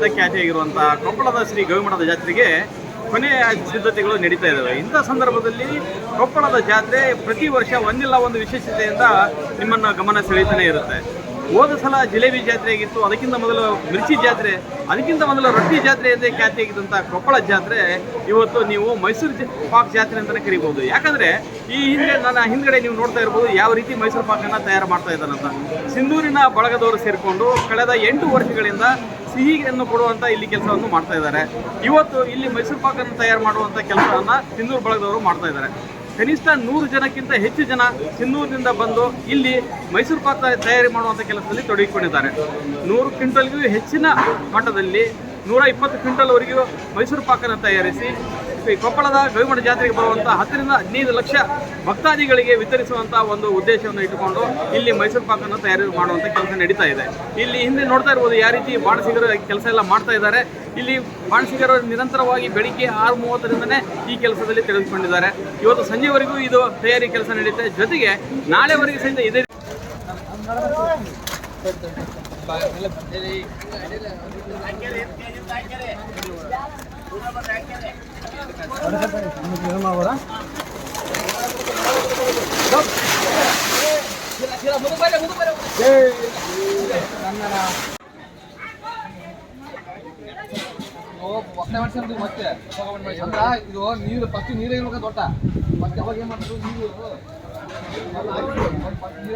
ಜಾತ್ರೆಯಿಂದ ಖ್ಯಾತಿಯಾಗಿರುವಂಥ ಕೊಪ್ಪಳದ ಶ್ರೀ ಗವಿಮಠದ ಜಾತ್ರೆಗೆ ಕೊನೆಯ ಸಿದ್ಧತೆಗಳು ನಡೀತಾ ಇದ್ದಾವೆ. ಇಂಥ ಸಂದರ್ಭದಲ್ಲಿ ಕೊಪ್ಪಳದ ಜಾತ್ರೆ ಪ್ರತಿ ವರ್ಷ ಒಂದಿಲ್ಲ ಒಂದು ವಿಶೇಷತೆಯಿಂದ ನಿಮ್ಮನ್ನು ಗಮನ ಸೆಳೀತಾನೆ ಇರುತ್ತೆ. ಹೋದ ಸಲ ಜಿಲೇಬಿ ಜಾತ್ರೆ ಆಗಿತ್ತು. ಅದಕ್ಕಿಂತ ಮೊದಲು ಮಿರ್ಚಿ ಜಾತ್ರೆ, ಅದಕ್ಕಿಂತ ಮೊದಲು ರೊಟ್ಟಿ ಜಾತ್ರೆ ಎಂದೇ ಖ್ಯಾತಿಯಾಗಿದ್ದಂಥ ಕೊಪ್ಪಳ ಜಾತ್ರೆ ಇವತ್ತು ನೀವು ಮೈಸೂರು ಪಾಕ್ ಜಾತ್ರೆ ಅಂತಲೇ ಕರಿಬೋದು ಯಾಕಂದ್ರೆ ಈ ಹಿಂದೆ ನನ್ನ ಹಿಂದ್ಗಡೆ ನೀವು ನೋಡ್ತಾ ಇರ್ಬೋದು ಯಾವ ರೀತಿ ಮೈಸೂರು ಪಾಕನ್ನು ತಯಾರು ಮಾಡ್ತಾ ಇದ್ದಾರಂತ ಸಿಂಧೂರಿನ ಬಳಗದವರು ಸೇರಿಕೊಂಡು ಕಳೆದ ಎಂಟು ವರ್ಷಗಳಿಂದ ಸಿಹಿಯನ್ನು ಕೊಡುವಂತ ಇಲ್ಲಿ ಕೆಲಸವನ್ನು ಮಾಡ್ತಾ ಇದ್ದಾರೆ. ಇವತ್ತು ಇಲ್ಲಿ ಮೈಸೂರು ಪಾಕನ್ನು ತಯಾರು ಮಾಡುವಂತ ಕೆಲಸವನ್ನು ಸಿಂಧೂರು ಬಳಗದವರು ಮಾಡ್ತಾ ಇದ್ದಾರೆ. ಕನಿಷ್ಠ ನೂರು ಜನಕ್ಕಿಂತ ಹೆಚ್ಚು ಜನ ಸಿಂಧೂರಿನಿಂದ ಬಂದು ಇಲ್ಲಿ ಮೈಸೂರು ಪಾಕ ತಯಾರಿ ಮಾಡುವಂಥ ಕೆಲಸದಲ್ಲಿ ತೊಡಗಿಕೊಂಡಿದ್ದಾರೆ. ನೂರು ಕ್ವಿಂಟಲ್ಗೂ ಹೆಚ್ಚಿನ ಮಟ್ಟದಲ್ಲಿ ನೂರ ಇಪ್ಪತ್ತು ಕ್ವಿಂಟಲ್ವರೆಗೂ ಮೈಸೂರು ಪಾಕನ್ನು ತಯಾರಿಸಿ ಈ ಕೊಪ್ಪಳದ ಗವಿಮಠ ಜಾತ್ರೆಗೆ ಬರುವಂಥ ಹತ್ತರಿಂದ ಹದಿನೈದು ಲಕ್ಷ ಭಕ್ತಾದಿಗಳಿಗೆ ವಿತರಿಸುವಂಥ ಒಂದು ಉದ್ದೇಶವನ್ನು ಇಟ್ಟುಕೊಂಡು ಇಲ್ಲಿ ಮೈಸೂರು ಪಾಕನ್ನು ತಯಾರಿ ಮಾಡುವಂಥ ಕೆಲಸ ನಡೀತಾ ಇದೆ. ಇಲ್ಲಿ ಹಿಂದೆ ನೋಡ್ತಾ ಇರ್ಬೋದು ಯಾವ ರೀತಿ ಬಾಣಸಿಗರು ಕೆಲಸ ಎಲ್ಲ ಮಾಡ್ತಾ ಇದ್ದಾರೆ. ಇಲ್ಲಿ ಬಾಣಸಿಗರು ನಿರಂತರವಾಗಿ ಬೆಳಿಗ್ಗೆ ಆರು ಮೂವತ್ತರಿಂದನೇ ಈ ಕೆಲಸದಲ್ಲಿ ತೆಗೆದುಕೊಂಡಿದ್ದಾರೆ. ಇವತ್ತು ಸಂಜೆವರೆಗೂ ಇದು ತಯಾರಿ ಕೆಲಸ ನಡೆಯುತ್ತೆ ಜೊತೆಗೆ ನಾಳೆವರೆಗೂ ಸಹಿತ ಇದೇ ರೀತಿ ಮತ್ತೆ ಅಂದ್ರ ಇದು ನೀರು ಫಸ್ಟ್ ನೀರೇ ಇರ್ಬೇಕು ದೊಡ್ಡ ಮತ್ತೆ ಅವಾಗ ಏನ್ ಮಾಡ್ತಾರೆ ನೀರು ಎಲ್ಲ ಹಾಕಿ, first ನೀರ್